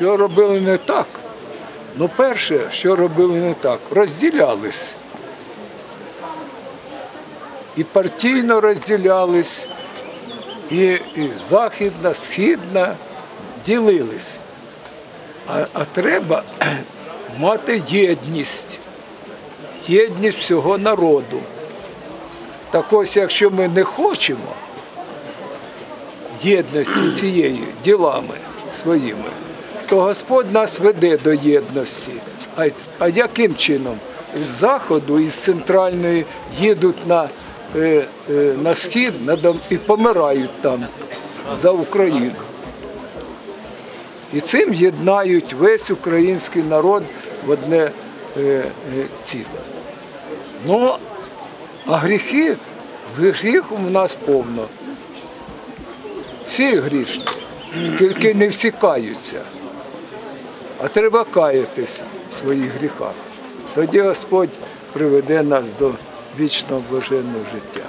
що робили не так. Ну, перше, що робили не так, розділялись. І партійно розділялись, і, і західна, східна ділились. А, а треба мати єдність, єдність всього народу. Так ось, якщо ми не хочемо єдності цієї ділами своїми, то Господь нас веде до єдності. А, а яким чином? З заходу, із центральної їдуть на, е, е, на схід на Дон- і помирають там за Україну. І цим єднають весь український народ в одне е, е, ціле. Ну, а гріхи, гріхів у нас повно. Всі грішні, тільки не всі каються. А треба каятись в своїх гріхах. Тоді Господь приведе нас до вічного блаженного життя.